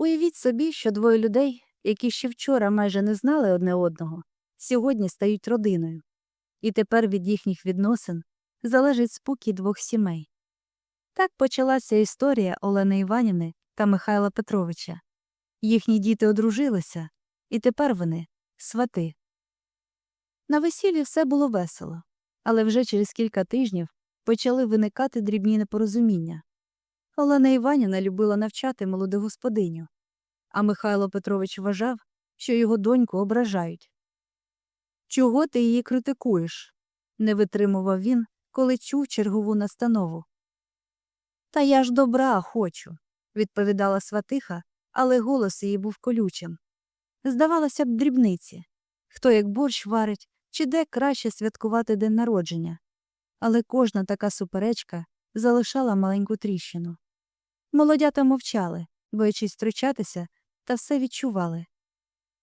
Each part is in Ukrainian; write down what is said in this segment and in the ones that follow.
Уявіть собі, що двоє людей, які ще вчора майже не знали одне одного, сьогодні стають родиною, і тепер від їхніх відносин залежить спокій двох сімей. Так почалася історія Олени Іванівни та Михайла Петровича. Їхні діти одружилися, і тепер вони свати. На весіллі все було весело, але вже через кілька тижнів почали виникати дрібні непорозуміння. Олена Іванівна любила навчати молоду господиню, а Михайло Петрович вважав, що його доньку ображають. Чого ти її критикуєш? не витримував він, коли чув чергову настанову. Та я ж добра хочу, відповідала сватиха, але голос її був колючим. Здавалося б, дрібниці хто як борщ варить, чи де краще святкувати день народження. Але кожна така суперечка залишала маленьку тріщину. Молодята мовчали, боячись втручатися, та все відчували.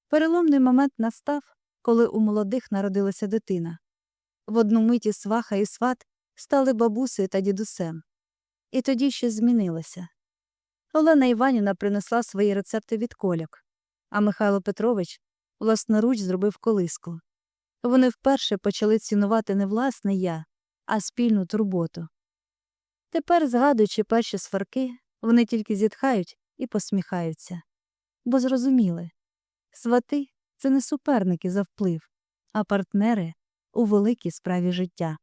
Переломний момент настав, коли у молодих народилася дитина. В одну миті сваха і сват стали бабусею та дідусем. І тоді щось змінилося. Олена Іванівна принесла свої рецепти від кольок, а Михайло Петрович власноруч зробив колиску. Вони вперше почали цінувати не власне я, а спільну турботу. Тепер, згадуючи перші сварки, вони тільки зітхають і посміхаються. Бо зрозуміли свати це не суперники за вплив, а партнери у великій справі життя.